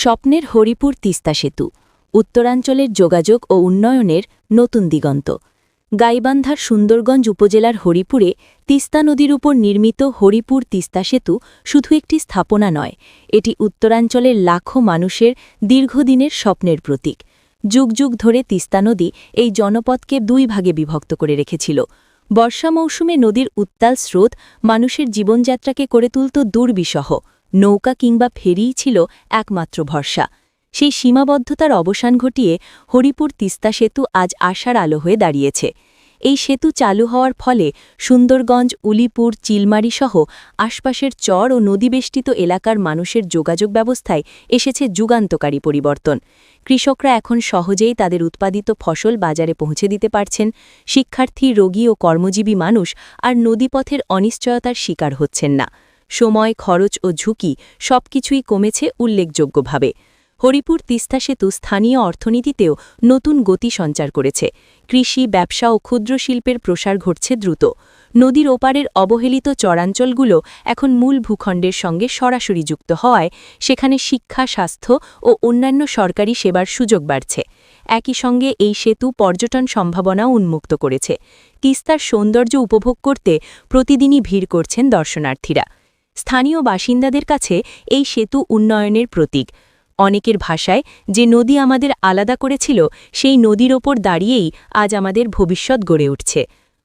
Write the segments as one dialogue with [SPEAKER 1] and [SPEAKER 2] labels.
[SPEAKER 1] স্বপ্নের হরিপুর তিস্তা সেতু, উত্তরাঞ্চলের যোগাযোগ ও উন্নয়নের নতুন দিগন্ত। গাইবান্ধার সুন্দরগঞ্জ উপজেলার হরিপুরে তিস্তা নদীর উপর নির্মিত হরিপুর তিস্তা সেতু শুধু একটি স্থাপনা নয়, এটি উত্তরাঞ্চলের লাখো মানুষের দীর্ঘদিনের স্বপ্নের প্রতীক। যুগ যুগ ধরে তিস্তা নদী এই জনপদকে দুই ভাগে বিভক্ত করে রেখেছিল। বর্ষা মৌসুমে নদীর উত্তাল স্রোত মানুষের জীবনযাত্রাকে করে তুলত দুর্বিষহ। নৌকা কিংবা ফেরিই ছিল একমাত্র ভরসা। সেই সীমাবদ্ধতার অবসান ঘটিয়ে হরিপুর তিস্তা সেতু আজ আশার আলো হয়ে দাঁড়িয়েছে। এই সেতু চালু হওয়ার ফলে সুন্দরগঞ্জ, উলিপুর চিলমারি সহ আশপাশের চর ও নদীবেষ্টিত এলাকার মানুষের যোগাযোগ ব্যবস্থায় এসেছে যুগান্তকারী পরিবর্তন। কৃষকরা এখন সহজেই তাদের উৎপাদিত ফসল বাজারে পৌঁছে দিতে পারছেন। শিক্ষার্থী, রোগী ও কর্মজীবী মানুষ আর নদীপথের অনিশ্চয়তার শিকার হচ্ছেন না। সময়, খরচ ও ঝুঁকি সবকিছুই কমেছে উল্লেখযোগ্যভাবে। হরিপুর তিস্তা সেতু স্থানীয় অর্থনীতিতেও নতুন গতি সঞ্চার করেছে। কৃষি, ব্যবসা ও ক্ষুদ্র শিল্পের প্রসার ঘটছে দ্রুত। নদীর ওপারের অবহেলিত চরাঞ্চলগুলো এখন মূল ভূখণ্ডের সঙ্গে সরাসরি যুক্ত হওয়ায় সেখানে শিক্ষা, স্বাস্থ্য ও অন্যান্য সরকারি সেবার সুযোগ বাড়ছে। একই সঙ্গে এই সেতু পর্যটন সম্ভাবনাও উন্মুক্ত করেছে। তিস্তার সৌন্দর্য উপভোগ করতে প্রতিদিনই ভিড় করছেন দর্শনার্থীরা। স্থানীয় বাসিন্দাদের কাছে এই সেতু উন্নয়নের প্রতীক। অনেকের ভাষায় যে নদী আমাদের আলাদা করেছিল, সেই নদীর ওপর দাঁড়িয়েই আজ আমাদের ভবিষ্যৎ গড়ে উঠছে।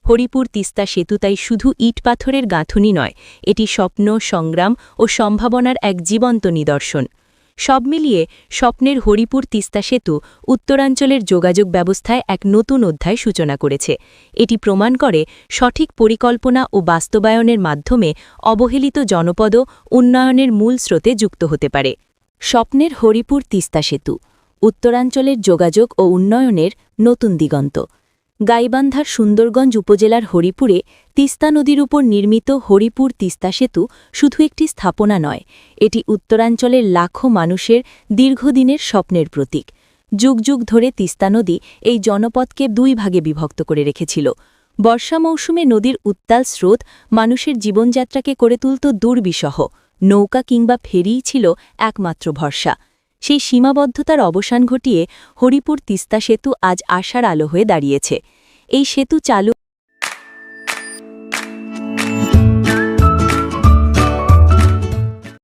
[SPEAKER 1] হরিপুর তিস্তা সেতু তাই শুধু ইট পাথরের গাঁথুনি নয়, এটি স্বপ্ন, সংগ্রাম ও সম্ভাবনার এক জীবন্ত নিদর্শন। সব মিলিয়ে স্বপ্নের হরিপুর তিস্তা সেতু উত্তরাঞ্চলের যোগাযোগ ব্যবস্থায় এক নতুন অধ্যায় সূচনা করেছে। এটি প্রমাণ করে সঠিক পরিকল্পনা ও বাস্তবায়নের মাধ্যমে অবহেলিত জনপদ উন্নয়নের মূল স্রোতে যুক্ত হতে পারে। স্বপ্নের হরিপুর তিস্তা সেতু, উত্তরাঞ্চলের যোগাযোগ ও উন্নয়নের নতুন দিগন্ত। গাইবান্ধার সুন্দরগঞ্জ উপজেলার হরিপুরে তিস্তা নদীর উপর নির্মিত হরিপুর তিস্তা সেতু শুধু একটি স্থাপনা নয়, এটি উত্তরাঞ্চলের লাখো মানুষের দীর্ঘদিনের স্বপ্নের প্রতীক। যুগ যুগ ধরে তিস্তা নদী এই জনপদকে দুই ভাগে বিভক্ত করে রেখেছিল। বর্ষা মৌসুমে নদীর উত্তাল স্রোত মানুষের জীবনযাত্রাকে করে তুলত দুর্বিষহ, নৌকা কিংবা ফেরিই ছিল একমাত্র ভরসা। সেই সীমাবদ্ধতার অবসান ঘটিয়ে হরিপুর তিস্তা সেতু আজ আশার আলো হয়ে দাঁড়িয়েছে। এই সেতু চালু